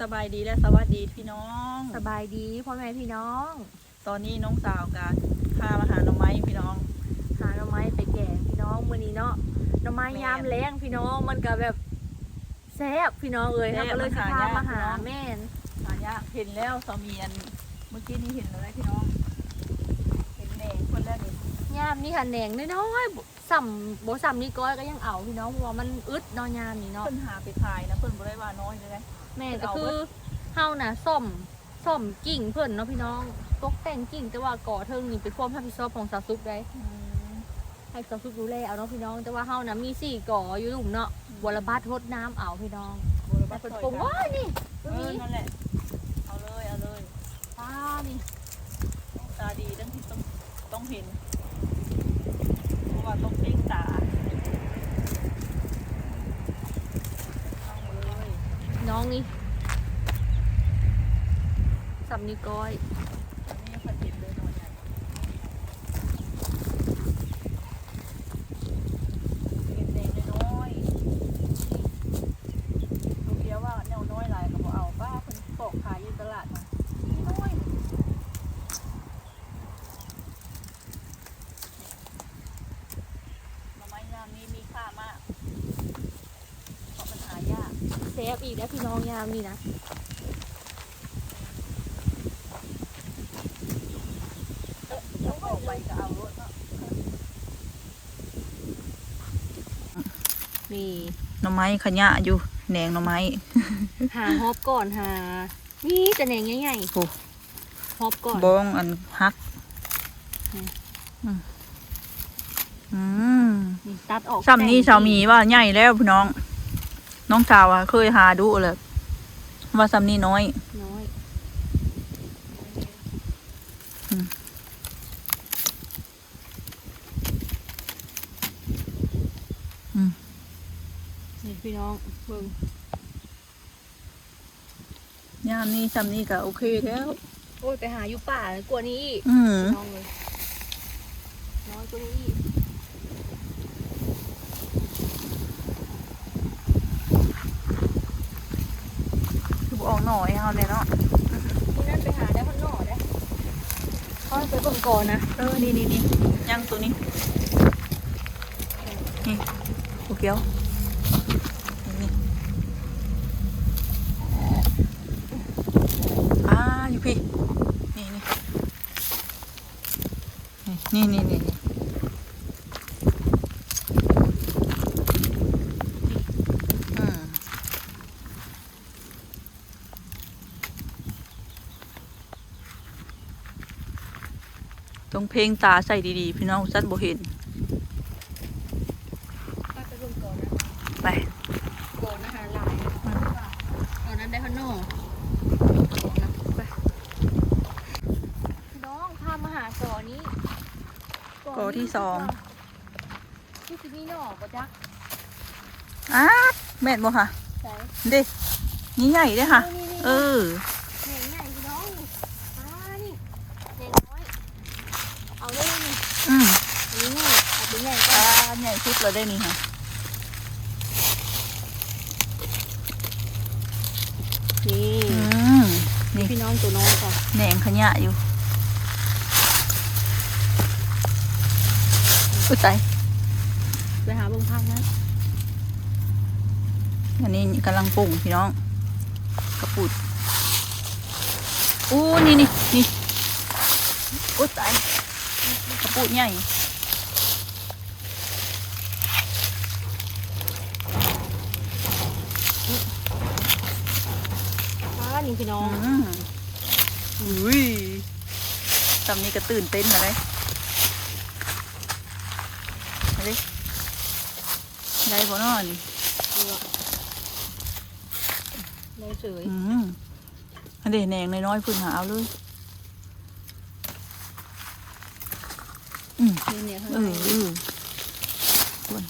สบายดีและสวัสดีพี่น้องสบายดีพ่อแม่พี่น้อง ตอนนี้น้องสาวกันพามาหาหน่อไม้พี่น้อง หาหน่อไม้ไปแกงพี่น้องมื้อนี้เนาะหน่อไม้แม่นยามแรงพี่น้องมันก็แบบแซ่บพี่น้องเอ้ยแซ่เราบก็เลยมันสิหาพายากมาหาพี่น้อง แม่นหายากเห็นแล้วสามีอันเมื่อกี้นี้เห็นแล้วพี่น้อง เห็นแหน่คนแรกนี่ยามนี่ค่ะแหนงน้อยๆบ่สัมบ่สัมนี่ก้อยก็ยังเอาพี่น้องเพราะว่ามันอึดเนาะยามนี่เนาะเพิ่นหาไปขายนะเพิ่นบ่ได้ว่าน้อยเลยนะ แม่นเพิ่นก็เอาคืเบิอดเฮาน่ะซ่อมซ่อมกิ่งเพิ่นเนาะพี่น้อง ตกแต่งกิ่งแต่ว่าก่อเทิงนี่เป็นความรับผิดชอบของสาวซุปได้อืมให้สาวซุปดูแลเอาเนาะพี่น้อง แต่ว่าเฮาน่ะมีสี่ก่ออยู่หลุมเนาะบรบัดรดน้ำเอาพี่น้องบ่ได้แต่ว่าเพิ่นซอยปรุงกันว่านี่เอมีอนั่นแหละ เอาเลยเอาเลยป้านี่ตาดีตั้งที่ต้องต้องเห็น เพราะว่าต้องเพ่งตาเอาเลย น้องนี่สับนิ้วก้อย อันนี้ยังเห็นเลยนอนใหญ่เห็นเด็กน้อยลูกเดียวว่าแนวน้อยหลายก็บ่เอาป้าเพิ่นปอกขายอยู่ตลาดมานี่น้อยหน่อไม้ยามนี้มีค่ามาก เพราะมันหายาก เซฟอีกแล้วพี่น้องยามนี่นะต้องออกไปก็เอารถเนาะนี่หน่อไม้ขยะอยู่แหนงหน่อไม้ หาฮอบก่อนหา นี่จะแหนงใหญ่โอ้ๆฮอบก่อนบองอันฮักอืมอืมอืมนี่ตัดออกซ้ำนี้สามีว่าใหญ่แล้วพี่น้อง น้องสาวอะเคยหาดูเลยว่าซ้ำนี้น้อย น้อยอืมอืมนี่พี่น้องเบิ่งยามนี้ซ้ำนี้ก็โอเคแล้ว โอ้ยไปหาอยู่ป่าเลยกว่านี้อีกอืมน้องเลยน้อยกว่านี้อีก คือออก หน่อยเอาเลยเนาะที่นั่นไปหาได้ข้างนอกได้เขาไปเบิ่งก่อนนะเออนี่นี่นี่ย่างตัวนี้นี่โอเกียวนี่อ่าอยู่พี่นี่นี่นี่นี่นี่นี่อืมต้องเพ่งตาใส่ดีๆ พี่น้องสั้นบ่เห็นป้าไปเบิ่งก่อนนะไปก่อนอาหารหลายตอนนั้นได้ข้างนอกก่อนนะไปน้องพามาหาก่อนี้ก่อที่สองที่สิมีหน่อปะจ๊ะอ้าแม่นบ่ค่ะใส่เด็นี่ใหญ่เด้อค่ะนี่นี่เออ แหน่งใหญ่พี่น้องนี่อ่านี่แหน่งน้อย เอาเลยนี่ อืม นี่นี่เอาไปแหน่งก่ อ่า อนใหญ่สุดเลยได้นี่ค่ะนี่อืมนี่พี่น้องตัวน้อยก่อนแหนงขยะอยู่อุ้ยตายไปหาเบิ่งพักนะอันนี้กำลังปรุงพี่น้อง กระปุดอู้นี่นี่นี่อุ้ยตายกระปุดใหญ่ นี่พี่น้องอืมอุ้ยตำนี้ก็ตื่นเต้นมาเลยมาดิได้บ่เนอนเลยเฉยอืมอันเดแหนงน้อยๆเพึ่งหาเอาเลยอืมนี่เนี่ยข้างเอในอเออส่วน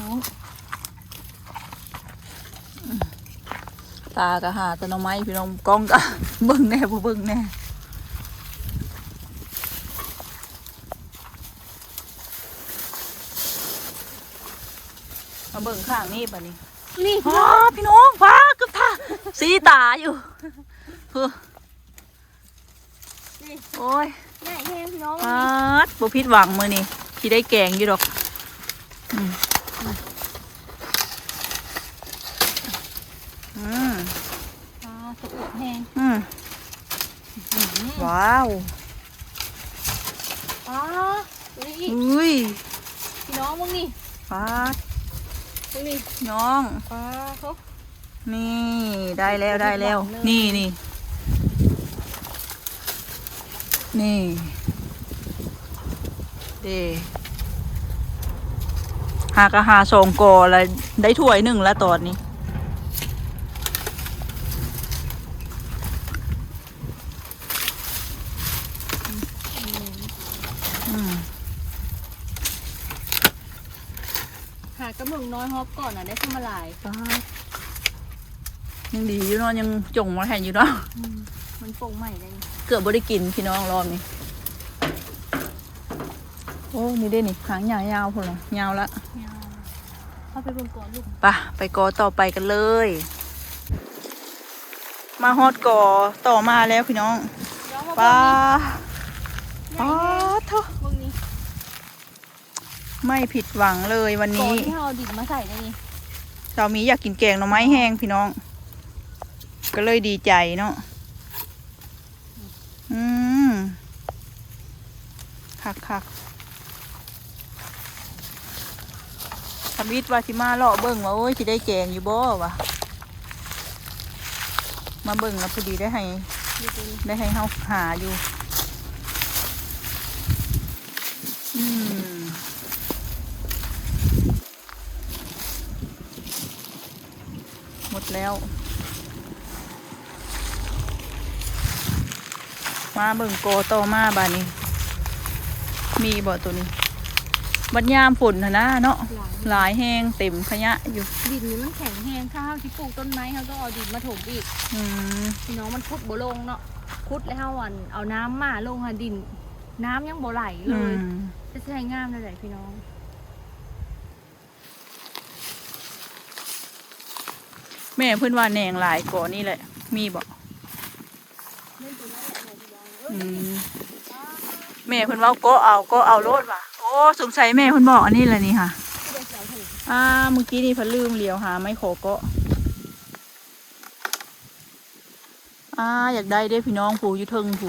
น้อง ตากะหาแตะนอไม้พี่น้องกล้องกะเบิ่งแน่บ่เบิ่งแน่มาเบิ่งข้างนี้ป่ะนี่นี่ว้าพี่น้องว้าเกับท่าสีตาอยู่เฮ้อนี่โอ้ยใหญ่แห้งพี่น้องปาดบ่ผิดหวังมือนี่ที่ได้แกงอยู่ดอก อืมอืม ปลาสะอุดแห้ง อืม อื้อหือ ว้าวปลาตัวนี้อีกอุ้ยพี่น้องมึงนี่ปาดมึงนี่น้องปลาเขา นี่ได้แล้วได้แล้ว นี่นี่นี่เดหากะหาสองกอแล้วได้ถ้วยหนึ่งแล้วตอนนี้ อืม หากระเมืองน้อยฮอปก่อนอะได้ขึ้นมาหลายปาดยังดีอยู่เนาะยังจงมาแทนอยู่เนาะมันโป่งใหม่เลยเกือบบ่ได้กินพี่น้องรอบนี้โอ้นี่ได้นี่หางยาวๆพุ่นละยาวละเข้าไปเบิ่งก่อนลูกไปะไปกอต่อไปกันเลย มาฮอดกอต่อมาแล้วพี่น้องน้องมาป้าเบิ่ป้างนี่เถอะเบิ่งนี่ ไม่ผิดหวังเลยวันก่อนนี้ที่เราเอาดินมาใส่ได้นี่สามีอยากกินแกงหน่อไม้แห้งพี่น้อง ก็เลยดีใจเนาะอืมคักคักทำอิดว่าสิมาเลาะเบิ่งว่าโอ้ยสิได้แกงอยู่บ่วะมาเบิ่งแล้วพอดีได้ให้ดูตัวนี้ได้ให้เฮาหาอยู่ อืม หมด แล้ว มาเบิ่งโกโตอมาบานี้ มีบ่ตัวนี้ บัดยามฝนนะนะเนาะหลายหลายแห้งเต็มขยะอยู่ ดินนี้มันแข็งแห้งถ้าเราที่ปลูกต้นไม้เราต้องเอาดินมาถมอีกอืมพี่น้องมันคุดบ่ลงเนาะคุดแล้วเฮาวันเอาน้ำมาลงหาดิน น้ำยังบ่ไหลเลอืยมจะใช้งามเลยแหละพี่น้อง แม่เพื่อนว่าแนงหลายก่อนี่แหละ มีบอกแม่เพื่อนว่าก็เอาก็เอาโลดว่ะโอ้สงสัยแม่เพื่อนบอกอันนี้แหละนี่ค่ะอ่าเมื่อกี้นี่พันลืมเหลียวหาไม่ขอก็อ่าอยากได้เด้พี่น้องผูอยู่เทิงผู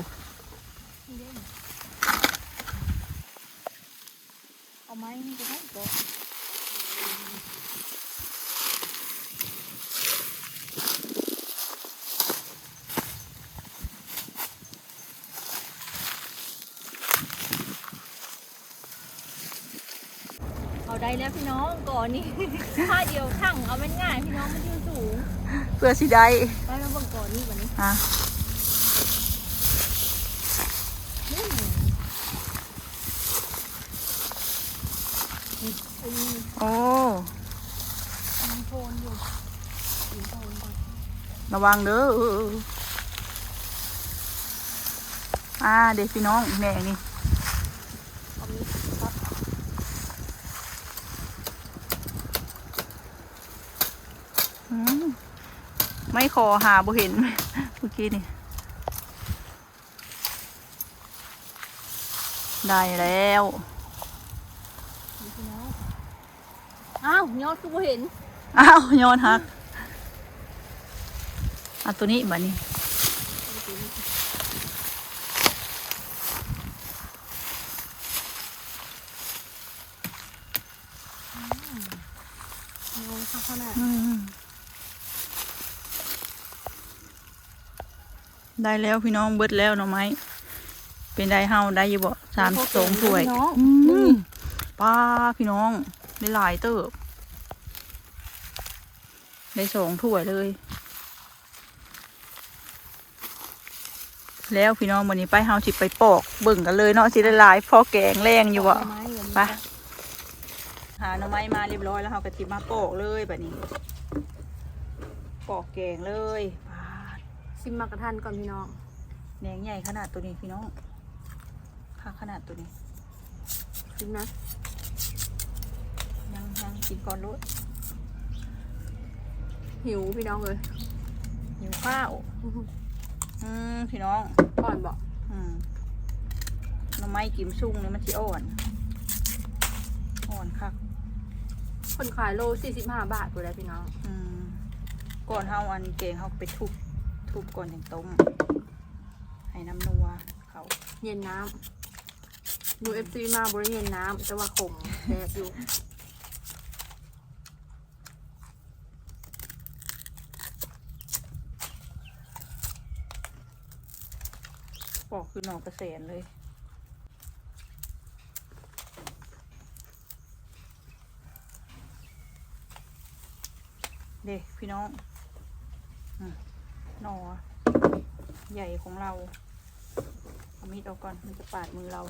นี่เด้เอาไม้นี่ก็ได้บ่ เอาได้แล้วพี่ น้องก่อนนี่ ผ้าเดียวทั้งเอามันง่ายพี่น้องมันยืนสูงเพื่อสิได้ไปมาเบิ่งก่อนนี่วันนี้อะอืมอืมโอ้มีโทนอยู่มีโทนก่อนระวังเด้อเอออ่าเด็กพี่น้องแม่นี่ เอามีครับ อืม ไม่ขอหาบ่เห็นเมื่อกี้นี่ ได้แล้วมีพี่น้องอ้าวยอดคือบ่เห็น อ้าวโยนหักเอะตัวนี้บัดนี้ งงค่ะขนาด อืม ได้แล้วพี่น้องเบิดแล้วหน่อไม้เป็นได้เฮาได้อยู่บ่สามสองถ้วยพี่น้องอืนี่มป้าพี่น้อง ได้หลายเติบ ได้สองถ้วยเลย แล้วพี่น้องวันนี้ไปเฮาสิไปปอกเบิ่งกันเลยเนาะสิได้หลายพอแกงแรงอยู่บ่ไม้อย่างนี้ไปหาหน่อไม้มาเรียบร้อยแล้วเฮาก็สิมาปอกเลยแบบนี้ ปอกแกงเลยปาดซิมมากระทันก่อนพี่น้องแหนงใหญ่ขนาดตัวนี้พี่น้องค่ะขนาดตัวนี้ซิมนะยังยังกินก่อนรถหิวพี่น้องเลยหิวข้าวอืมพี่น้องอ่อนบอกอืมหน่อไม้กิมซุ่งนี่มันสิอ่อน อ่อนคักคนขายโลสี่สิบห้าบาทกูได้พี่น้อง อืมก่อนเฮาอันเก่งเฮาไปทุบ ทุบก่อนอย่างต้มให้น้ำนัวเขาเย็นน้ำดูเอฟซีมาบริเย็นน้ำแต่ว่าขมแซ่บอยู่ปอกคือหนอกระเสนเลย เด็กพี่น้อง อืม หนอใหญ่ของเราเอามีดออกก่อนมันจะปาดมือเรา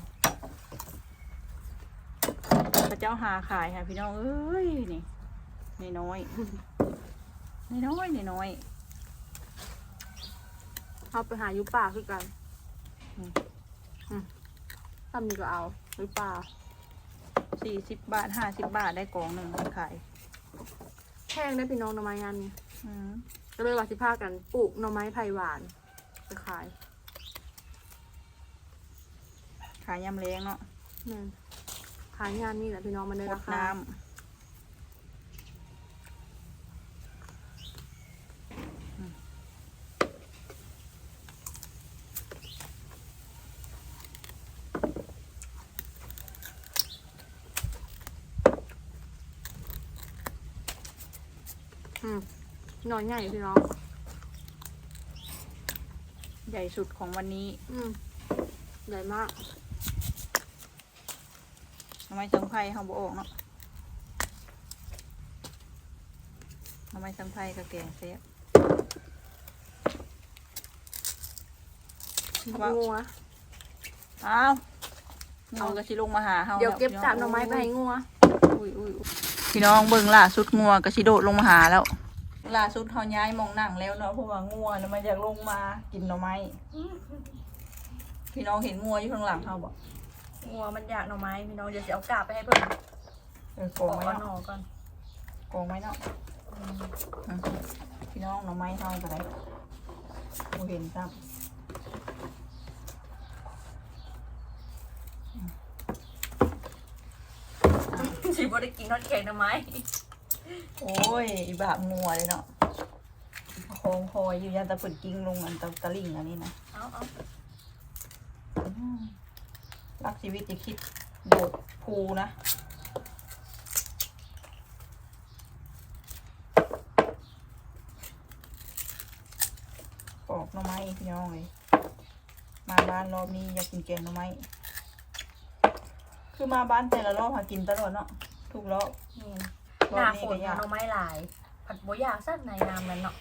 พระเจ้าหาขายค่ะพี่น้องเอ้ยนี่นน้อยนน้อยนน้อยเอาไปหาอยุป่าคือกันอืมอืมทำนี่ก็เอาอยุป่าสี่สิบบาทห้าสิบบาทได้กล่องหนึ่งมันขายแพงได้พี่น้องหน่อไม้งานนี้อืม ก็เลยว่าสิพากันปลูกหน่อไม้ไผ่หวานไปขายขายยำเล้งเนาะนี่นขายงานนี่แหละพี่น้องมันได้รราดคา น้ำอืมอืมห น่อยใหญ่พี่น้อง ใหญ่สุดของวันนี้อืมใหญ่มากทำไมสังไพ่เขาบออกเนาะทำไมสังไพ่กับแกงเซฟว่างัวอ้าวเอากระชิลงมาหาเฮาเดี๋ยวเก็บแล้จับหน่อไม้ไปให้งัว อุ้ยอุ้ยอุ้ยพี่น้องเบิ่งล่าสุดงัวกระชิโดดลงมาหาแล้ว ล่าสุดเขาย้ายมองนั่งแล้วเนาะเพราะว่างัวน่ะมันอยากลงมากินหน่อไม้พี่น้องเห็นงัวอยู่ข้างหลังเขาบอกงัวมันอยากหน่อไม้พี่น้องเดี๋ยวจะเอากาบไปให้เพิ่นเออกปอองกไว้เอาหน่เนาะอก่อนกองไว้เนาะอืมพี่น้องหน่อไม้เฮาก็ได้บ่เห็นซ้สิบ่ได้กินทอดแข็งหน่อไม้ำ โอ้ยอีบาปงัวเลยเนาะโคงคอยอยู่ยันตะเปิดกิ้งลงอันตะตะลิ่งอันนี้นะเอาเอาอืมรักชีวิตจะคิดโดดภูนะปอกหน่อไม้พี่น้องเลยมาบ้านรอบนี้อยากกินแกงหน่อไม้คือมาบ้านแต่ละรอบหากินตลอดเนาะทุกรอบนี่ร หอบน้านี้ฝก็นอยากหน่อไม้หลาย ผัดบ่อยากสักในยามนั้นเนาะ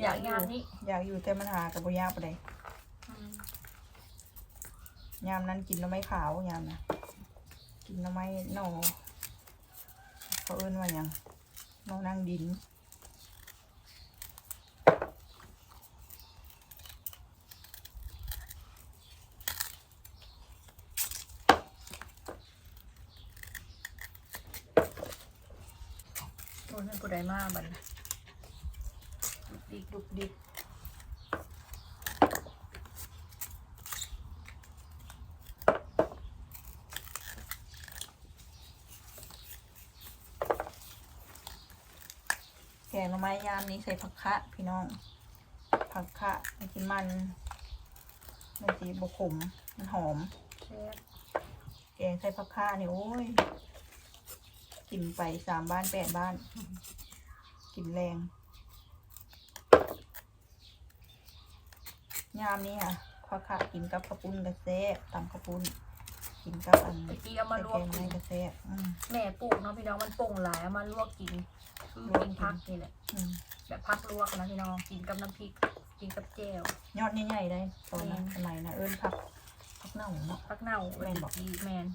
อยากยามนี้อยากอยู่แต่มันหากับบ่ยากไปเลยยามนั้นกินหน่อไม้ขาวยามนะกินหน่อไม้หน่อเขาเอิ้นว่าหยังหน่อนั่งดิน โอ้ยมันกูได้มากมันดิกดุกดิกแกงหน่อไม้ยามนี้ใส่ผักคะพี่น้อง ผักคะให้กินมันมันสีบกขมมันหอมแซ่บแกงใส่ผักคะนี่โอ้ย กินไปสามบ้านแปดบ้าน กินแรง ยามนี้ค่ะผักคะกินกับกระปุ้นกระเซะตำกระปุ้น กินกับอันตะกี้เอามาลวกแกงกิไม้นกระเซะอืมแม่ปลูกเนาะพี่น้องมันป่งหลายเอามาลวกกินคือกินพักนี่แหละอืมแบบพักลวกนะพี่น้องกินกับน้ำพริกกินกับแจ่วยอดใหญ่ๆเลยตอนนั้นอืมสมัยนะเอิ้นผักผักเน่าเนาะ พักเน่าแม่นบอกดีแมน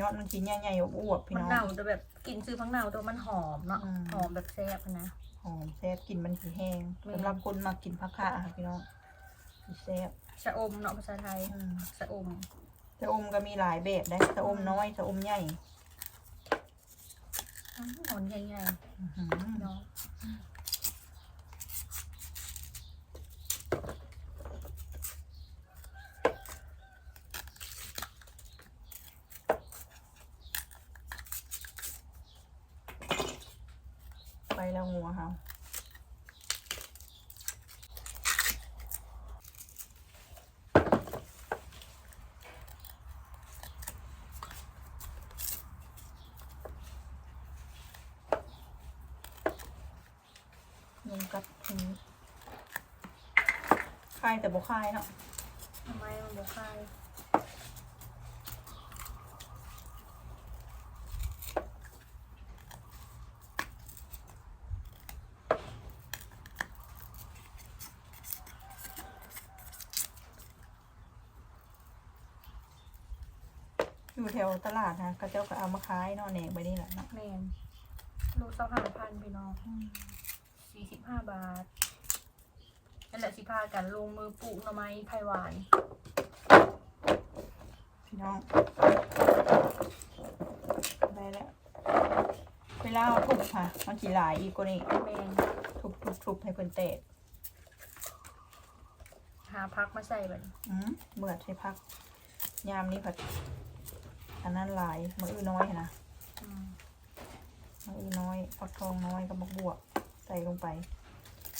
ยอดมันกินใหญ่ๆอวบๆพี่มันน้อง เน่าแต่แบบกินซื้อพักเน่าแต่มันหอมเนาะอืม หอมแบบแซ่บนะ หอมแซ่บกินมันสีแห้งแม่ สำหรับคนมากินผักคะค่ะพี่น้องสิแซ่บชะอมเนาะภาษาไทยอืมชะอมชะอมก็มีหลายแบบได้ชะอมน้อยชะอมใหญ่หอนใหญ่อื้อหือๆพี่น้อง ไปแล้วงัวเฮายุ งกัดหูคายแต่บ่คายเนาะทำไมมันบ่คายอยู่แถวตลาดนะก็เจ้าก็เอามาขายเนาะแหนกไปนี่แหละเนาะแมนลูกสองห้าพันพี่น้อง สี่สิบห้าบาทนั่นแหละสิพากันลงมือปลูกหน่อไม้ไผ่หวานพี่น้องได้แล้วเวลาเอาทุบค่ะมันขีหลายอีกกว่านี้แมนทุบทุบทุบให้เพิ่นแตกหาพักมาใส่แบบนี้อืมเบื่อใช้พัก ยามนี้ผัดอันนั้นหลายมืออื้อน้อยนะอืมมืออื้อน้อยฟักทองน้อยกับบักบวบ ใส่ลงไป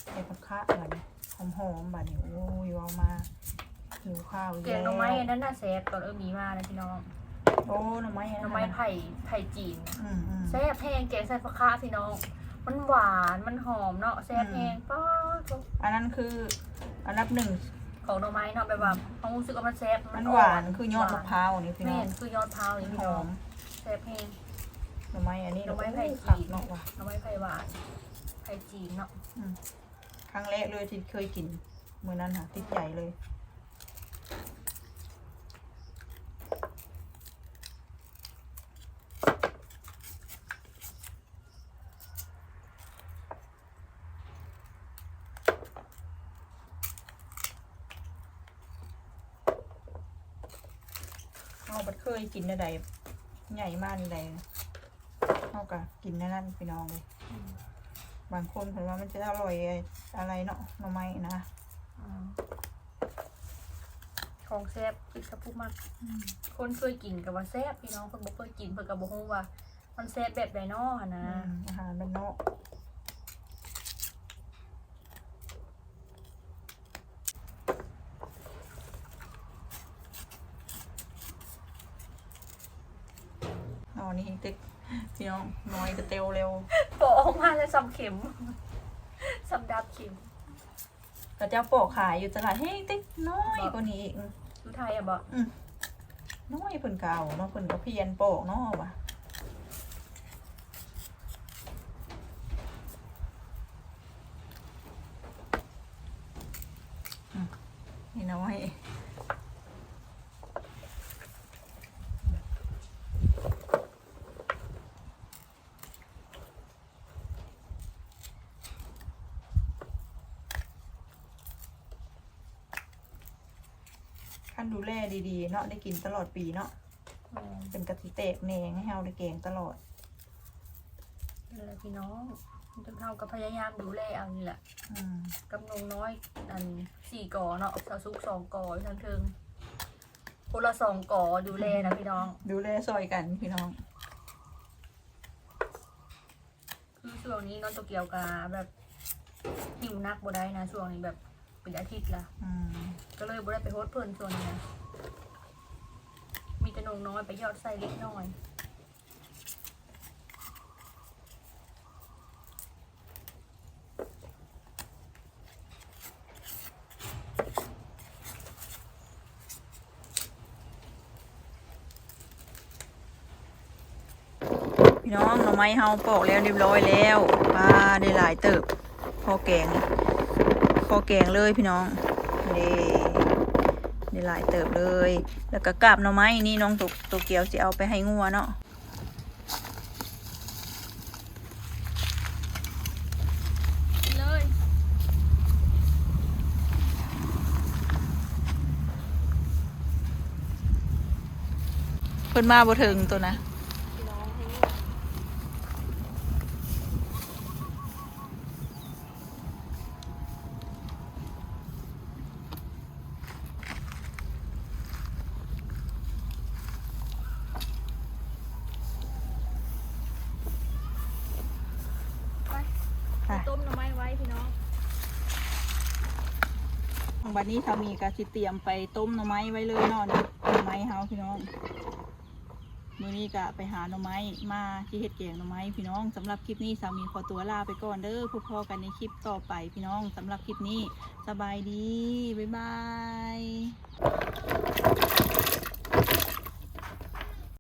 ใส่ผักคะแบบนี้หอมหอมๆแบบนี้โอ้ยเอามาหิวข้าวอีเกลียงหน่อไม้อันนั้นน่ะแซ่บตอนเออมีมานะพี่น้องโอ้หน่อไม้อันหน่นั้อนไม้ไผ่ไผ่จีนอืมอืมแซ่บแห้งแกงใส่ผักคะพี่น้อง มันหวานมันหอมเนาะแซ่บแห้งป้าดอันนั้นคืออันดับหนึ่งของหน่อไม้เนาะแบบว่าเขารู้สึกว่ามันแซ่บมันหวานคือยอดมะพร้าวนี่พี่น้แม่องนคือยอดพร้าวมันี่นพี่หน้อองมแซ่บแห้งหน่อไม้อันนี้หน่อไม้ไผ่ขับจีนเนาะว่ะหน่อไม้ไผ่หวาน ไผ่จีนเนาะครั้งแรกเลยที่เคยกินมือนั้นค่ะติดใจเลย เอาบัดเคยกินในใดใหญ่มากในใดเอากะกินในนั้นพี่น้องเลย บางคนเห็นว่ามันจะอร่อยอะไรเนาะหน่อไม้นะอของแซ่บอีกสักพุกมากคนเคยกินกับว่าแซ่บพี่น้องคนบ่เคยกินเพิ่นกับ่ฮู้ว่า มันแซ่บแบบใดน้อหั่นนะอาหารมันเนาะอ๋อนี่ติ๊กพี่น้องน้อยกระเตียวเร็ว โปะออกมาแล้วซ้ำเข็มซ้ำดับเข็มกระเจ้าโปอกขายอยู่ตลาดเฮ้ยติ๊กน้อยกว่านี้อีกอยู่ไทยอะบ่น้อยเพิ่นเก่าเนาะเพิ่นก็เพียนโปอกเนาะว่ะอืมนี่น้อยขั้น ดูแลดีๆ เนาะได้กินตลอดปีเนาะอืมเป็นกะทิเตกแหนงให้เฮาได้แกงตลอดนั่นแหละพี่น้องมันจะเท่ากับพยายามดูแลเอานี่แหละอืมกับนงน้อยอันสี่กอเนาะสาวซุกสองกอทั้งเทิงคนละสองกอดูแลนะพี่น้อง ดูแลซอยกันพี่น้อง คือช่วงนี้น้องโตเกียวกาแบบหิวนักบ่ได้นะช่วงนี้แบบเป็นอาทิตย์ละอืมก็เลยบ่ได้ไปโฮสต์เพิ่นช่วงนี้นะ มีแต่นงน้อยไปยอดใส่เล็กน้อยพี่น้องหน่อไม้เฮาปอกแล้วเรียบร้อยแล้วปลาได้หลายเติบพอแกงพอแกงเลยพี่น้องเด้ ได้หลายเติบเลย แล้วก็กาบหน่อไม้นี่น้องตุกตัวเกียวสิเอาไปให้งัวเนาะเลยเพิ่นมาบ่ถึงตัวนะ พี่น้องให้ บัดนี้สามีก็สิเตรียมไปต้มหน่อไม้ไว้เลยเนาะนี่หน่อไม้เฮาพี่น้องมื้อนี้ก็ไปหาหน่อไม้มาที่เฮ็ดแกงหน่อไม้พี่น้องสำหรับคลิปนี้สามีขอตัวลาไปก่อนเด้อพบพอกันในคลิปต่อไปพี่น้องสำหรับคลิปนี้สบายดีบ๊ายบาย